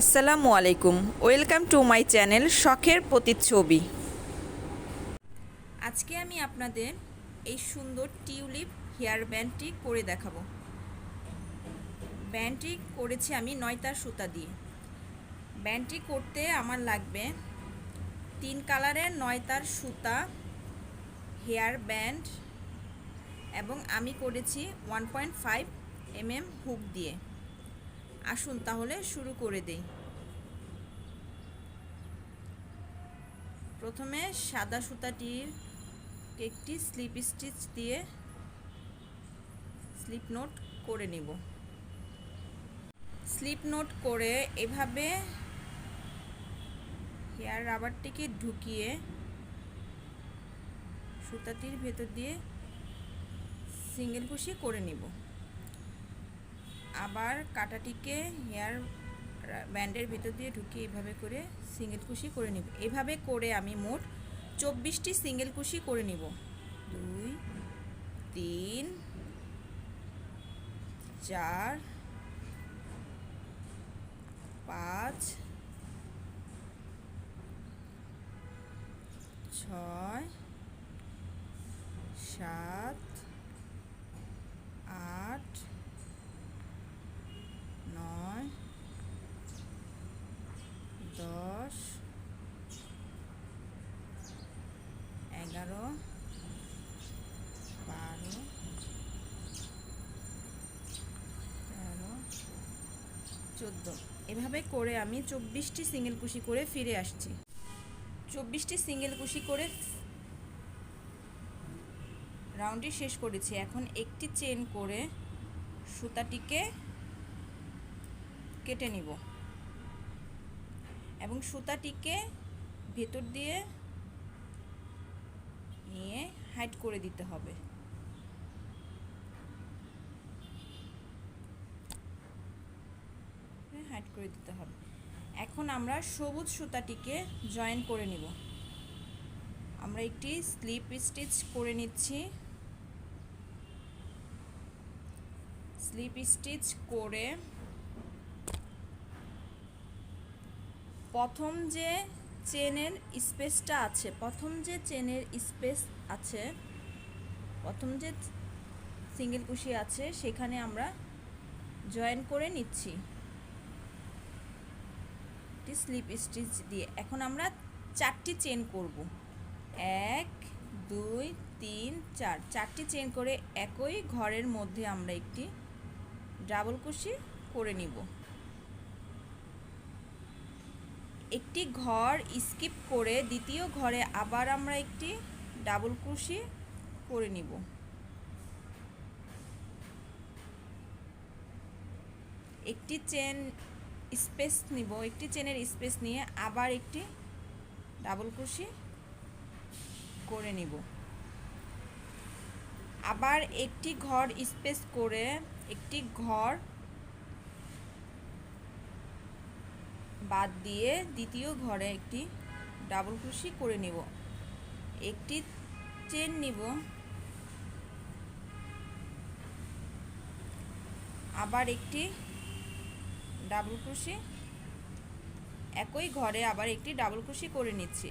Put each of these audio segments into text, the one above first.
আসসালামু আলাইকুম। Welcome to my channel শখের প্রতিচ্ছবি। আজকে আমি আপনাদের এই সুন্দর টিউলিপ হেয়ার ব্যান্ডটি করে দেখাবো। ব্যান্ডটি করেছি আমি নয়তার সুতা দিয়ে। ব্যান্ডটি করতে আমার লাগবে তিন কালারের নয়তার সুতা, হেয়ার ব্যান্ড এবং আমি করেছি one point five mm hook দিয়ে। আসুন তাহলে শুরু করে দেই। প্রথমে সাদা সুতাটির একটি স্লিপ স্টিচ দিয়ে স্লিপ নোট করে নিব। স্লিপ নোট করে এভাবে হেয়ার রাবারটিকে ঢুকিয়ে সুতাটির ভেতর দিয়ে সিঙ্গেল কুশি করে নিব। আবার কাটাটিকে হেয়ার ব্যান্ডের ভিতর দিয়ে ঢুকিয়ে এভাবে করে সিঙ্গেল কুশি করে নিব। এভাবে করে আমি মোট চব্বিশটি সিঙ্গেল কুশি করে নিব। দুই, তিন, চার, পাঁচ, ছয়, সাত, আট নয় দশ, এগারো, বারো, তেরো, চোদ্দ। এভাবে করে আমি চব্বিশটি সিঙ্গেল কুশি করে ফিরে আসছি। চব্বিশটি সিঙ্গেল কুশি করে রাউন্ডটি শেষ করেছি। এখন একটি চেন করে সুতাটিকে কেটে নিব। এবং সুতাটিকে ভেতর দিয়ে নিয়ে হাইট করে দিতে হবে। হাইট করে দিতে হবে। এখন আমরা সবুজ সুতাটিকে জয়েন করে নিব। আমরা একটি স্লিপ স্টিচ করে নিচ্ছি। স্লিপ স্টিচ করে প্রথম যে চেনের স্পেসটা আছে, প্রথম যে চেনের স্পেস আছে, প্রথম যে সিঙ্গেল কুশি আছে, সেখানে আমরা জয়েন করে নিচ্ছি। একটি স্লিপ স্টিচ দিয়ে। এখন আমরা চারটি চেন করব। এক, দুই, তিন, চার। চারটি চেন করে একই ঘরের মধ্যে আমরা একটি ডাবল কুশি করে নিব। একটি ঘর স্কিপ করে দ্বিতীয় ঘরে আবার আমরা একটি ডাবল কুশি করে নিব। একটি চেন স্পেস নিব, একটি চেনের স্পেস নিয়ে আবার একটি ডাবল কুশি করে নিব। আবার একটি ঘর স্পেস করে একটি ঘর বাদ দিয়ে দ্বিতীয় ঘরে একটি ডাবল ক্রুশি করে নিব। একটি চেন নিব। আবার একটি ডাবল ক্রুশি একই ঘরে আবার একটি ডাবল ক্রুশি করে নিচ্ছি।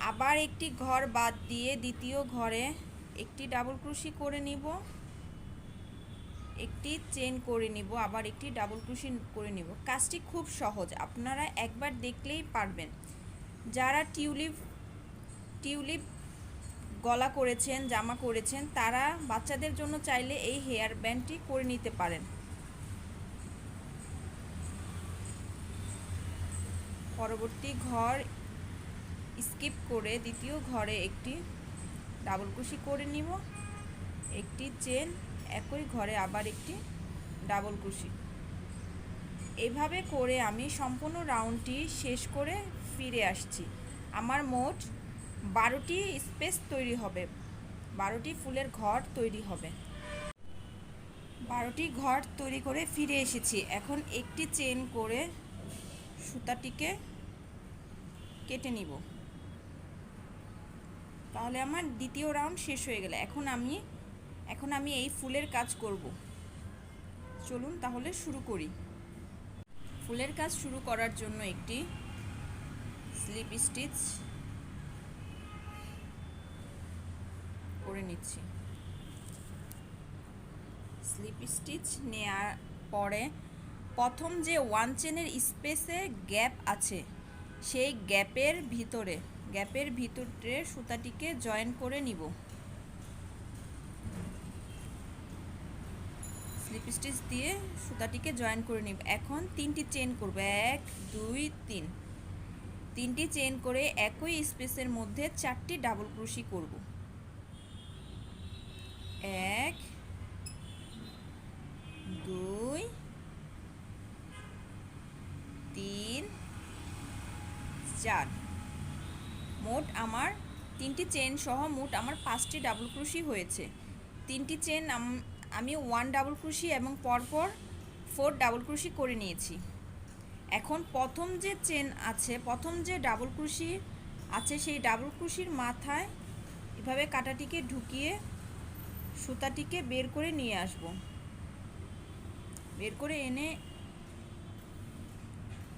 আবার একটি ঘর বাদ দিয়ে দ্বিতীয় ঘরে একটি ডাবল ক্রুশি করে নিব। একটি চেন করে নিব, আবার একটি ডাবল ক্রুশি করে নিব। কাজটি খুব সহজ, আপনারা একবার দেখলেই পারবেন। যারা টিউলিপ টিউলিপ গলা করেছেন, জামা করেছেন, তারা বাচ্চাদের জন্য চাইলে এই হেয়ার ব্যান্ডটি করে নিতে পারেন। পরবর্তী ঘর স্কিপ করে দ্বিতীয় ঘরে একটি ডাবল কুশি করে নিব। একটি চেন একই ঘরে আবার একটি ডাবল কুশি। এভাবে করে আমি সম্পূর্ণ রাউন্ডটি শেষ করে ফিরে আসছি। আমার মোট বারোটি স্পেস তৈরি হবে। বারোটি ফুলের ঘর তৈরি হবে। বারোটি ঘর তৈরি করে ফিরে এসেছি। এখন একটি চেন করে সুতাটিকে কেটে নিব। তাহলে আমার দ্বিতীয় রাউন্ড শেষ হয়ে গেলে। এখন আমি এখন আমি এই ফুলের কাজ করব। চলুন তাহলে শুরু করি। ফুলের কাজ শুরু করার জন্য একটি স্লিপ স্টিচ করে নিচ্ছি। স্লিপ স্টিচ নেওয়ার পরে প্রথম যে ওয়ান চেনের স্পেসে গ্যাপ আছে, সেই গ্যাপের ভিতরে গ্যাপের ভিতরে সুতাটিকে জয়েন করে নিব। স্লিপ স্টিচ দিয়ে সুতাটিকে জয়েন করে নিব। এখন তিনটি চেন করব। এক, দুই, তিন। তিনটি চেন করে একই স্পেসের মধ্যে চারটি ডাবল ক্রুশি করব। এক, দুই, তিন, চার। মোট আমার তিনটি চেন সহ মোট আমার পাঁচটি ডাবল ক্রুশি হয়েছে। তিনটি চেন আমি ওয়ান ডাবল ক্রুশি এবং পরপর ফোর ডাবল ক্রুশি করে নিয়েছি। এখন প্রথম যে চেন আছে, প্রথম যে ডাবল ক্রুশি আছে, সেই ডাবল ক্রুশির মাথায় এভাবে কাটাটিকে ঢুকিয়ে সুতাটিকে বের করে নিয়ে আসব। বের করে এনে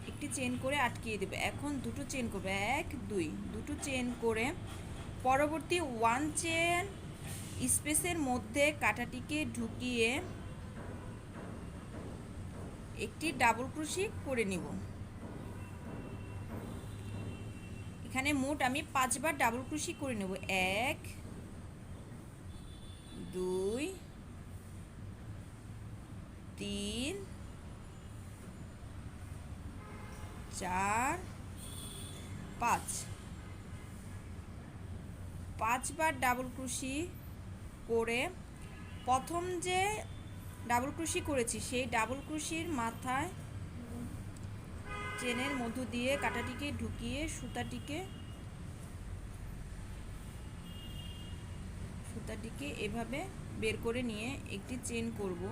একটি চেন করে আটকিয়ে দেবে। এখন দুটো চেন করবে। এক, দুই, দুটো চেন করে পরবর্তী ওয়ান চেন স্পেসের মধ্যে কাটাটিকে ঢুকিয়ে একটি ডাবল ক্রুশি করে নিব। এখানে মোট আমি পাঁচবার ডাবল ক্রুশি করে নেব। এক, দুই, তিন, চার, পাঁচ। পাঁচবার ডাবল ক্রুশি করে প্রথম যে ডাবল ক্রুশি করেছি, সেই ডাবল ক্রুশির মাথায় চেনের মধ্য দিয়ে কাটাটিকে ঢুকিয়ে সুতাটিকে সুতাটিকে এভাবে বের করে নিয়ে একটি চেন করব।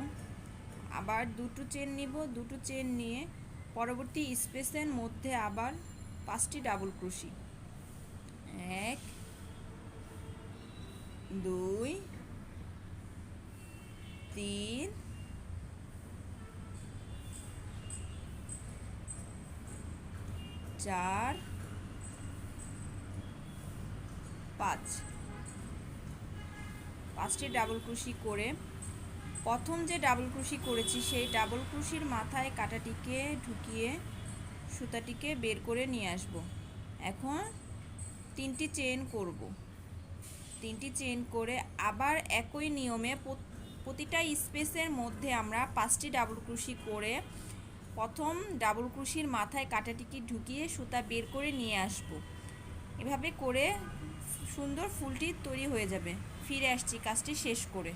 আবার দুটো চেন নিব, দুটো চেন নিয়ে পরবর্তী স্পেসের মধ্যে আবার পাঁচটি ডাবল ক্রুশি। এক, দুই তিন চার পাঁচ পাঁচটি ডাবল ক্রুশি করে প্রথম যে ডাবল ক্রুশি করেছি, সেই ডাবল ক্রুশির মাথায় কাটাটিকে ঢুকিয়ে সুতাটিকে বের করে নিয়ে আসব। এখন তিনটি চেন করব। তিনটি চেন করে আবার একই নিয়মে প্রতিটা স্পেসের মধ্যে আমরা পাঁচটি ডাবল ক্রুশি করে প্রথম ডাবল ক্রুশির মাথায় কাটাটিকে ঢুকিয়ে সুতা বের করে নিয়ে আসব। এভাবে করে সুন্দর ফুলটি তৈরি হয়ে যাবে। ফিরে আসছি কাজটি শেষ করে।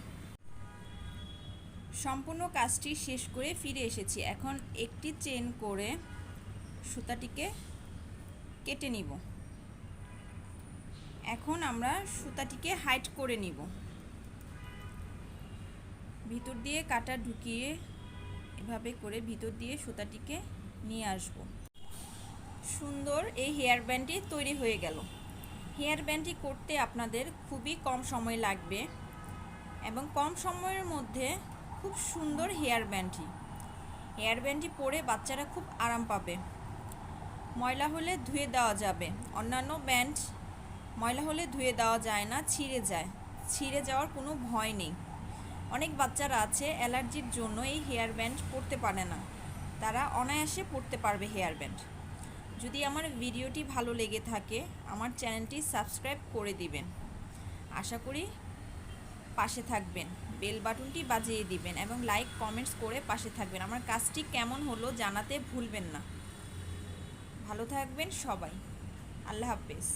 সম্পূর্ণ কাজটি শেষ করে ফিরে এসেছি। এখন একটি চেন করে সুতাটিকে কেটে নিব। এখন আমরা সুতাটিকে হাইট করে নিব। ভিতর দিয়ে কাটা ঢুকিয়ে এভাবে করে ভিতর দিয়ে সুতাটিকে নিয়ে আসব। সুন্দর এই হেয়ার ব্যান্ডটি তৈরি হয়ে গেল। হেয়ার ব্যান্ডটি করতে আপনাদের খুবই কম সময় লাগবে এবং কম সময়ের মধ্যে খুব সুন্দর হেয়ার ব্যান্ডটি। হেয়ার ব্যান্ডটি পরে বাচ্চারা খুব আরাম পাবে। ময়লা হলে ধুয়ে দেওয়া যাবে। অন্যান্য ব্যান্ড ময়লা হলে ধুয়ে দেওয়া যায় না, ছিঁড়ে যায়। ছিঁড়ে যাওয়ার কোনো ভয় নেই। অনেক বাচ্চারা আছে অ্যালার্জির জন্য এই হেয়ার ব্যান্ড পরতে পারে না। তারা অনায়াসে পরতে পারবে হেয়ার ব্যান্ড। যদি আমার ভিডিওটি ভালো লেগে থাকে, আমার চ্যানেলটি সাবস্ক্রাইব করে দিবেন। আশা করি পাশে থাকবেন, বেল বাটনটি বাজিয়ে দিবেন এবং লাইক, কমেন্টস করে পাশে থাকবেন। আমার কাজটি কেমন হলো জানাতে ভুলবেন না। ভালো থাকবেন সবাই। আল্লাহ হাফেজ।